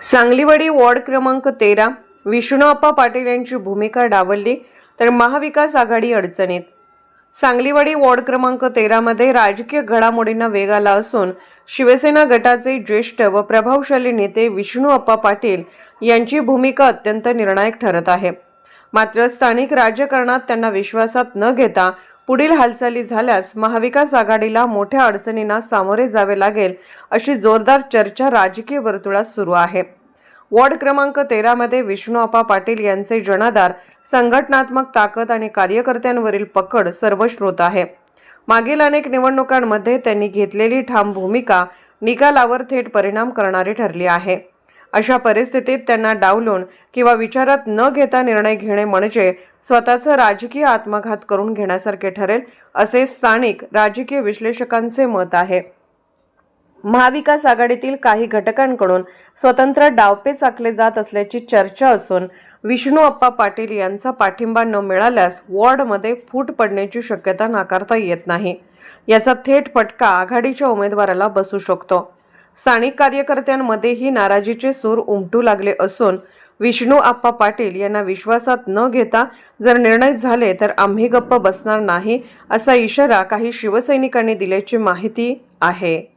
Sangliwadi ward क्रमांक तेरा विष्णुअप्पा पाटील यांची भूमिका डावलली तर महाविकास आघाडी अडचणीत. सांगलीवाडी वॉर्ड क्रमांक तेरामध्ये राजकीय घडामोडींना वेग आला असून शिवसेना गटाचे ज्येष्ठ व प्रभावशाली नेते विष्णुअप्पा पाटील यांची भूमिका अत्यंत निर्णायक ठरत आहे. मात्र स्थानिक राजकारणात त्यांना विश्वासात न घेता पुढील हालचाली झाल्यास महाविकास आघाडीला मोठ्या अडचणींना सामोरे जावे लागेल अशी जोरदार चर्चा राजकीय वर्तुळात सुरू आहे. वॉर्ड क्रमांक तेरामध्ये विष्णुआपा पाटील यांचे जनाधार संघटनात्मक ताकद आणि कार्यकर्त्यांवरील पकड सर्वश्रोत आहे. मागील अनेक निवडणुकांमध्ये त्यांनी घेतलेली ठाम भूमिका निकालावर थेट परिणाम करणारी ठरली आहे. अशा परिस्थितीत त्यांना डावलून किंवा विचारात न घेता निर्णय घेणे म्हणजे स्वतःचं राजकीय आत्मघात करून घेण्यासारखे ठरेल असे स्थानिक राजकीय विश्लेषकांचे मत आहे. महाविकास आघाडीतील काही घटकांकडून स्वतंत्र डावपेच आखले जात असल्याची चर्चा असून विष्णू अप्पा पाटील यांचा पाठिंबा न मिळाल्यास वॉर्डमध्ये फूट पडण्याची शक्यता नाकारता येत नाही. याचा थेट फटका आघाडीच्या उमेदवाराला बसू शकतो. स्थानिक कार्यकर्त्यांमध्येही नाराजीचे सूर उमटू लागले असून विष्णू आप्पा पाटील यांना विश्वासात न घेता जर निर्णय झाले तर आम्ही गप्प बसणार नाही असा इशारा काही शिवसैनिकांनी दिल्याची माहिती आहे.